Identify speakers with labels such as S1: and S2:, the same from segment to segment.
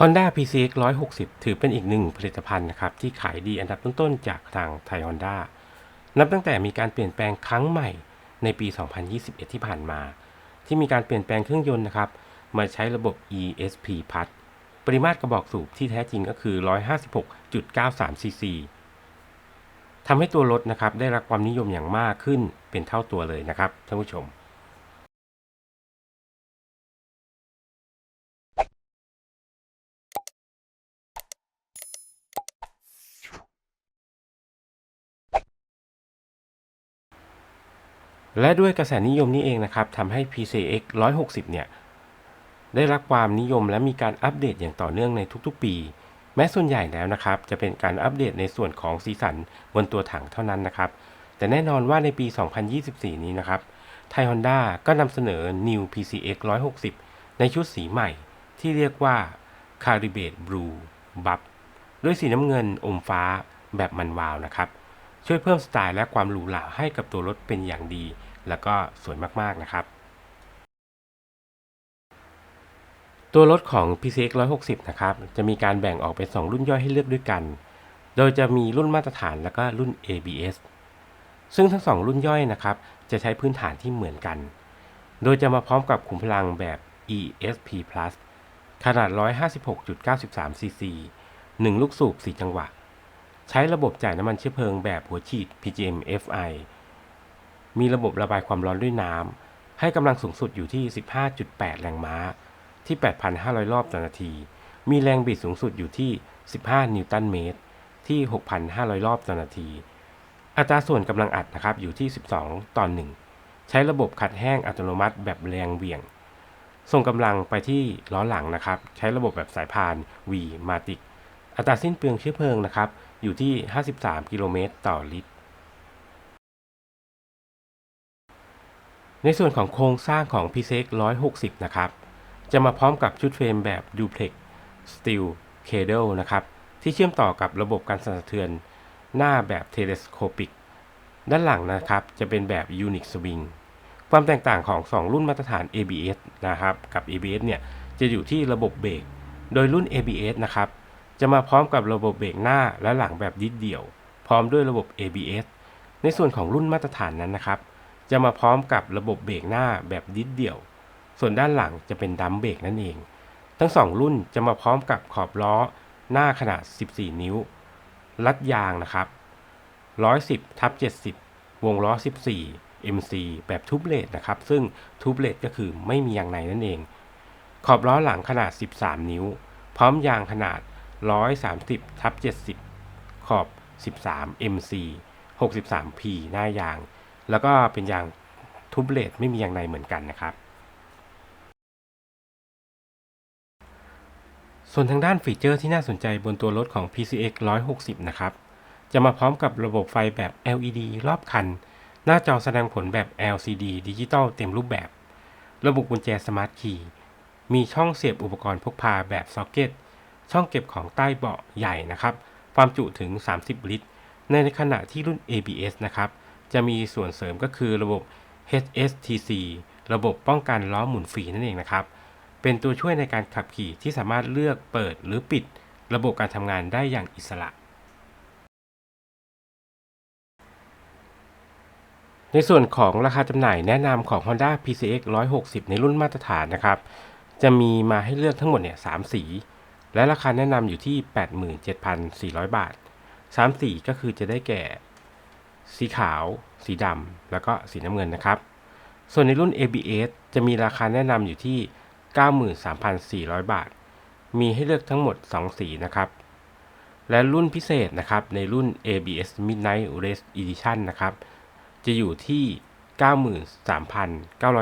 S1: Honda PCX 160 ถือเป็นอีกหนึ่งผลิตภัณฑ์นะครับ ที่ขายดีอันดับต้นๆ จากทางไทย Honda นับตั้งแต่มีการเปลี่ยนแปลงครั้งใหม่ในปี 2021 ที่ผ่านมา ที่มีการเปลี่ยนแปลงเครื่องยนต์นะครับ มาใช้ระบบ ESP Plus ปริมาตรกระบอกสูบที่แท้จริงก็คือ 156.93 cc ทำให้ตัวรถนะครับได้รับความนิยมอย่างมากขึ้นเป็นเท่าตัวเลยนะครับท่านผู้ชม และด้วยกระแสนิยมนี้เองนะครับทำให้ PCX 160 เนี่ย ได้รับความนิยมและมีการอัปเดตอย่างต่อเนื่องในทุกๆปี แม้ส่วนใหญ่แล้วนะครับ จะเป็นการอัปเดตในส่วนของสีสันบนตัวถังเท่านั้นนะครับ แต่แน่นอนว่าในปี 2024 นี้นะครับไทยฮอนด้าก็นำเสนอ New PCX 160 ในชุดสีใหม่ ที่เรียกว่า c a r i b a t Blue Buff ด้วยสีน้ำเงินอมฟ้าแบบมันวาวนะครับ ช่วยเพิ่มสไตล์และความหรูหราให้กับตัวรถเป็นอย่างดี แล้วก็สวยมากๆนะครับ ตัวรถของ PCX 160 นะครับ จะมีการแบ่งออกเป็น 2 รุ่นย่อยให้เลือกด้วยกัน โดยจะมีรุ่นมาตรฐานแล้วก็รุ่น ABS ซึ่งทั้ง 2 รุ่นย่อยนะครับ จะใช้พื้นฐานที่เหมือนกัน โดยจะมาพร้อมกับขุมพลังแบบ ESP Plus ขนาด 156.93 cc 1 ลูกสูบ 4 จังหวะ ใช้ระบบจ่ายน้ำมันเชื้อเพลิงแบบหัวฉีด PGM FI มีระบบระบายความร้อนด้วยน้ำ ให้กำลังสูงสุดอยู่ที่ 15.8 แรงม้า ที่ 8,500 รอบต่อนาที มีแรงบิดสูงสุดอยู่ที่ 15 นิวตันเมตร ที่ 6,500 รอบต่อนาที อัตราส่วนกำลังอัดนะครับอยู่ที่ 12 ต่อ 1 ใช้ระบบขัดแห้งอัตโนมัติแบบแรงเหวี่ยง ส่งกำลังไปที่ล้อหลังนะครับ ใช้ระบบแบบสายพาน V Matic อัตราสิ้นเปลืองเชื้อเพลิงนะครับ อยู่ที่ 53 กิโลเมตรต่อลิตร ในส่วนของโครงสร้างของ PCX 160 นะครับ จะมาพร้อมกับชุดเฟรมแบบ Duplex Steel Cradle นะครับ ที่เชื่อมต่อกับระบบการสั่นสะเทือนหน้าแบบ Telescopic ด้านหลังนะครับ จะเป็นแบบ Unix Swing ความแตกต่างของ 2 รุ่นมาตรฐาน ABS นะครับ กับ ABS เนี่ย จะอยู่ที่ระบบเบรก โดยรุ่น ABS นะครับ จะมาพร้อมกับระบบเบรกหน้าและหลังแบบดิดเดี่ยว พร้อมด้วยระบบ ABS ในส่วนของรุ่นมาตรฐานนั้นนะครับ จะมาพร้อมกับระบบเบรกหน้าแบบดิดเดี่ยว ส่วนด้านหลังจะเป็นดัมเบรกนั่นเอง ทั้ง 2 รุ่นจะมาพร้อมกับขอบล้อหน้าขนาด 14 นิ้ว ลัดยางนะครับ 110ทับ70 วงล้อ 14 MC แบบทูบเลดนะครับ ซึ่งทูบเลดก็คือไม่มียางในนั่นเอง ขอบล้อหลังขนาด 13 นิ้ว พร้อมยางขนาด 130ทับ70 ขอบ 13 MC 63P หน้ายาง แล้วก็เป็นยางทูบเลดไม่มียางในเหมือนกันนะครับ ส่วนทางด้านฟีเจอร์ที่น่าสนใจบนตัวรถของ PCX 160 นะครับ จะมาพร้อมกับระบบไฟแบบ LED รอบคัน หน้าจอแสดงผลแบบ LCD ดิจิตอลเต็มรูปแบบ ระบบกุญแจสมาร์ทคีย์มีช่องเสียบอุปกรณ์พกพาแบบซ็อกเก็ตช่องเก็บของใต้เบาะใหญ่นะครับ ความจุถึง 30 ลิตร ในขณะที่รุ่น ABS นะครับ จะมีส่วนเสริมก็คือระบบ HSTC ระบบป้องกันล้อหมุนฟรีนั่นเองนะครับ เป็นตัวช่วยในการขับขี่ที่สามารถเลือกเปิดหรือปิด ระบบการทำงานได้อย่างอิสระ ในส่วนของราคาจำหน่ายแนะนำของ Honda PCX 160 ในรุ่นมาตรฐานนะครับ จะมีมาให้เลือกทั้งหมดเนี่ย3สี และราคาแนะนำอยู่ที่ 87,400 บาท 3 สีก็คือจะได้แก่ สีขาว สีดำ แล้วก็สีน้ำเงินนะครับ ส่วนในรุ่น ABS จะมีราคาแนะนำอยู่ที่ 93,400 บาท มีให้เลือกทั้งหมด 2 สีนะครับ และรุ่นพิเศษนะครับ ในรุ่น ABS Midnight Race Edition นะครับ จะอยู่ที่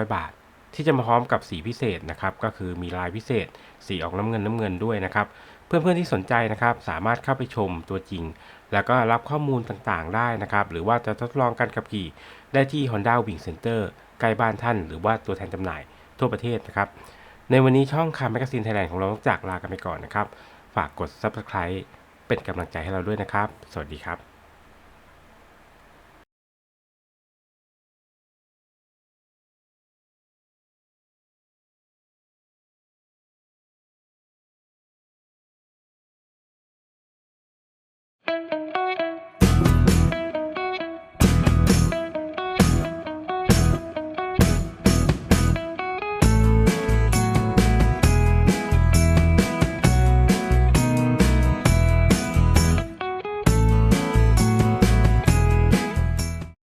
S1: 93,900 บาท ที่จะมาพร้อมกับสีพิเศษนะครับ ก็คือมีลายพิเศษ สีออกน้ำเงินน้ำเงินด้วยนะครับ เพื่อนๆที่สนใจนะครับสามารถเข้าไปชมตัวจริง แล้วก็รับข้อมูลต่างๆได้นะครับ หรือว่าจะทดลองการขับขี่ได้ที่ Honda Wing Center ใกล้บ้านท่าน หรือว่าตัวแทนจำหน่ายทั่วประเทศนะครับ ในวันนี้ช่องคาร์แมกซีนไทยแลนด์ของเราต้องจากลากันไปก่อนนะครับ ฝากกด Subscribe เป็นกำลังใจให้เราด้วยนะครับ สวัสดีครับ